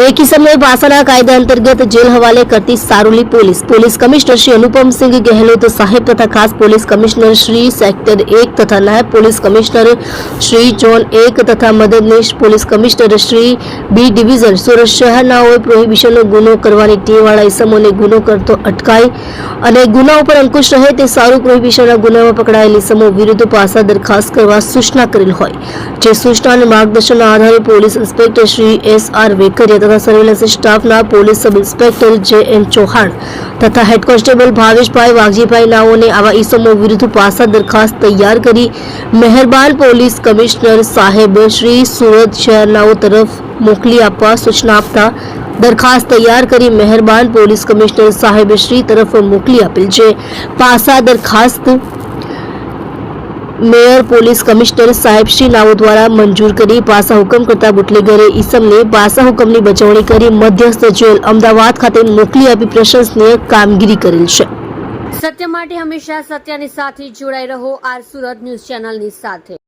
એક કિસમને પાસાના કાયદા અંતર્ગત જેલ હવાલે કરતી Saroli police. Police commissioner Shri Anupamsinh Gehlot સાહેબ તથા ખાસ પોલીસ કમિશનર શ્રી સેક્ટર એક તથા નાયબ પોલીસ કમિશનર શ્રી જોન એક તથા મદદનીશ police commissioner Shri B division. Surat શહેરનાઓએ પ્રોહિબિશનનો ગુનો કરવાની ટીમવાળા ઇસમોને ગુનો કરતો અટકાય અને ગુના ઉપર અંકુશ રહે તે સારું પ્રોહિબિશનના ગુનામાં પકડાયેલ ઇસમો વિરુદ્ધ પાસા દરખાસ્ત કરવા સૂચના કરેલ હોય. જે સૂચના અને માર્ગદર્શનના આધારે police inspector Shri S R Vekaria તથા સર્વેલન્સ સ્ટાફના પોલીસ સબ ઇન્સ્પેક્ટર જે એમ ચૌહાણ તથા હેડ કોન્સ્ટેબલ ભાવેશભાઈ વાઘજીભાઈ નાઓને આવા ઇસમો વિરુદ્ધ પાસા દરખાસ્ત તૈયાર કરી મહેરબાન પોલીસ કમિશનર સાહેબ શ્રી સુરત શહેરનાઓ તરફ મોકલી આપવા સૂચના આપતા દરખાસ્ત તૈયાર કરી મહેરબાન પોલીસ કમિશનર સાહેબ શ્રી તરફ મોકલી આપેલ છે. પાસા દરખાસ્ત મેયર, પોલીસ કમિશનર સાહેબ શ્રી નાઓ દ્વારા મંજૂર કરી પાસા હુકમ કરતા બુટલેગરે ઈસમને પાસા હુકમની બચવણી કરી મધ્યસ્થ જેલ અમદાવાદ ખાતે મોકલી આપી પ્રશંસનીય કામગીરી કરેલ છે. સત્ય માટે હંમેશા સત્યની સાથે જોડાઈ રહો આર સુરત ન્યૂઝ ચેનલની સાથે.